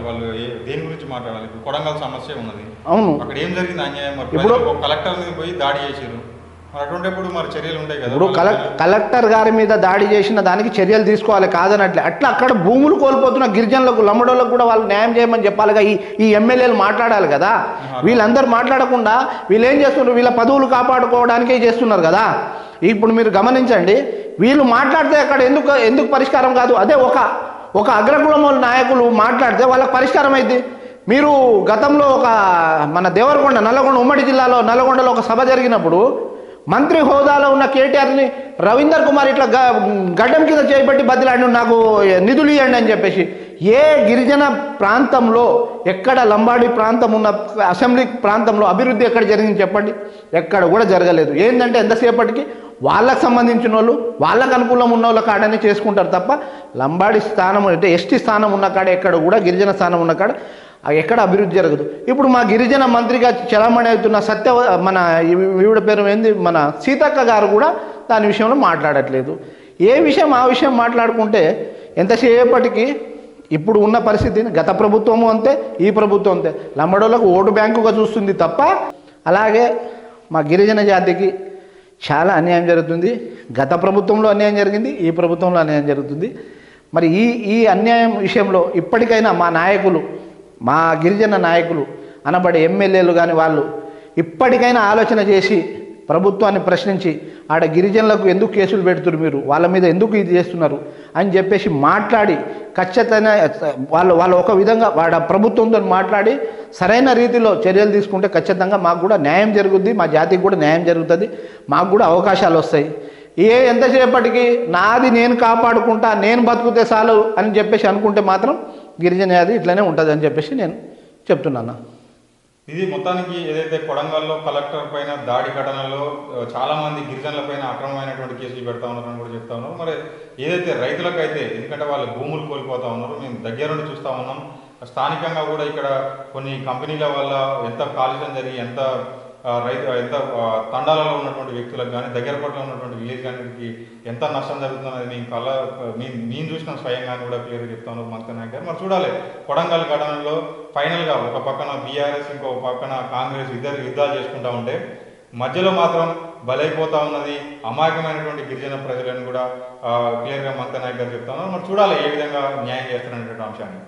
వాళ్ళు దేని గురించి మాట్లాడాలి? ఇప్పుడు కొడంగల్ సమస్య ఉన్నది. అవును. అక్కడ ఏం జరిగింది అన్యాయం? మరి ఇప్పుడు- కలెక్టర్ మీద పోయి దాడి చేసారు మరి అటువంటిప్పుడు మరి చర్యలు ఉంటాయి కదా ఇప్పుడు కలెక్టర్ గారి మీద దాడి చేసిన దానికి చర్యలు తీసుకోవాలి కాదనట్లే. అట్లా అక్కడ భూములు కోల్పోతున్న గిరిజనులకు లంబడోళ్ళకు కూడా వాళ్ళు న్యాయం చేయమని చెప్పాలిగా ఈ ఈ ఎమ్మెల్యేలు మాట్లాడాలి కదా. వీళ్ళందరూ మాట్లాడకుండా వీళ్ళు ఏం చేస్తున్నారు? వీళ్ళ పదవులు కాపాడుకోవడానికే చేస్తున్నారు కదా. ఇప్పుడు మీరు గమనించండి వీళ్ళు మాట్లాడితే అక్కడ ఎందుకు ఎందుకు పరిష్కారం కాదు? అదే ఒక ఒక అగ్రకులముల నాయకులు మాట్లాడితే వాళ్ళకి పరిష్కారం అయింది మీరు గతంలో ఒక మన దేవరకొండ నల్లగొండ ఉమ్మడి జిల్లాలో నల్లగొండలో ఒక సభ జరిగినప్పుడు మంత్రి హోదాలో ఉన్న కేటీఆర్ని రవీందర్ కుమార్ ఇట్లా గ గడ్డం కింద చేపట్టి బదిలాడి నాకు నిధులు ఇవ్వండి అని చెప్పేసి ఏ గిరిజన ప్రాంతంలో ఎక్కడ లంబాడి ప్రాంతం ఉన్న అసెంబ్లీ ప్రాంతంలో అభివృద్ధి ఎక్కడ జరిగింది చెప్పండి? ఎక్కడ కూడా జరగలేదు. ఏంటంటే ఎంతసేపటికి వాళ్ళకు సంబంధించిన వాళ్ళు వాళ్ళకు అనుకూలం ఉన్న వాళ్ళ కాడనే చేసుకుంటారు తప్ప లంబాడి స్థానం అంటే ఎస్టీ స్థానం ఉన్న కాడ ఎక్కడ కూడా గిరిజన స్థానం ఉన్న కాడ ఎక్కడ అభివృద్ధి జరగదు. ఇప్పుడు మా గిరిజన మంత్రిగా చలామణి అవుతున్న సత్య మన ఈ- ఈవిడ పేరు ఏంది? మన సీతక్క గారు కూడా దాని విషయంలో మాట్లాడట్లేదు. ఏ విషయం ఆ విషయం మాట్లాడుకుంటే ఎంతసేపటికి ఇప్పుడు ఉన్న పరిస్థితిని గత ప్రభుత్వము అంతే ఈ ప్రభుత్వం అంతే. లంబడోళ్ళకు ఓటు బ్యాంకుగా చూస్తుంది తప్ప అలాగే మా గిరిజన జాతికి చాలా అన్యాయం జరుగుతుంది. గత ప్రభుత్వంలో అన్యాయం జరిగింది ఈ ప్రభుత్వంలో అన్యాయం జరుగుతుంది. మరి ఈ ఈ అన్యాయం విషయంలో ఇప్పటికైనా మా నాయకులు మా గిరిజన నాయకులు అనబడే ఎమ్మెల్యేలు కానీ వాళ్ళు ఇప్పటికైనా ఆలోచన చేసి ప్రభుత్వాన్ని ప్రశ్నించి ఆడ గిరిజనులకు ఎందుకు కేసులు పెడుతున్నారు మీరు? వాళ్ళ మీద ఎందుకు ఇది చేస్తున్నారు? అని చెప్పేసి మాట్లాడి ఖచ్చితంగా వాళ్ళు వాళ్ళు ఒక విధంగా వాళ్ళ ప్రభుత్వంతో మాట్లాడి సరైన రీతిలో చర్యలు తీసుకుంటే ఖచ్చితంగా మాకు కూడా న్యాయం జరుగుద్ది మా జాతికి కూడా న్యాయం జరుగుతుంది మాకు కూడా అవకాశాలు వస్తాయి. ఏ ఎంతసేపటికి నాది నేను కాపాడుకుంటా నేను బతుకుతే చాలు అని చెప్పేసి అనుకుంటే మాత్రం గిరిజన జాతి ఇట్లనే ఉంటుంది అని చెప్పేసి నేను చెప్తున్నాను. ఇది మొత్తానికి ఏదైతే కొడంగల్లో కలెక్టర్ పైన దాడి ఘటనలో చాలామంది గిరిజనుల పైన అక్రమమైనటువంటి కేసులు పెడతా ఉన్నారని కూడా చెప్తా ఉన్నారు. మరి ఏదైతే రైతులకైతే ఎందుకంటే వాళ్ళు భూములు కోల్పోతా ఉన్నారు మేము దగ్గరుండి చూస్తూ చూస్తా ఉన్నాం. స్థానికంగా కూడా ఇక్కడ కొన్ని కంపెనీల వల్ల ఎంత కాలుష్యం జరిగి ఎంత రైతు ఎంత తండాలలో ఉన్నటువంటి వ్యక్తులకు కానీ దగ్గర పట్ల ఉన్నటువంటి విలేజ్ కానీ ఎంత నష్టం జరుగుతున్నది నేను కళ మీ నేను చూసిన స్వయంగా కూడా క్లియర్గా చెప్తాను మంత్రి నాయక్ గారు. మరి చూడాలి కొడంగల్ ఘటనలో ఫైనల్గా ఒక పక్కన బీఆర్ఎస్ ఇంకో పక్కన కాంగ్రెస్ ఇద్దరు యుద్ధాలు చేసుకుంటా ఉంటే మధ్యలో మాత్రం బలైపోతా ఉన్నది అమాయకమైనటువంటి గిరిజన ప్రజలను కూడా క్లియర్గా మంత్రి నాయక్ గారు చెప్తాను మరి చూడాలి ఏ విధంగా న్యాయం చేస్తారనేటువంటి అంశాన్ని.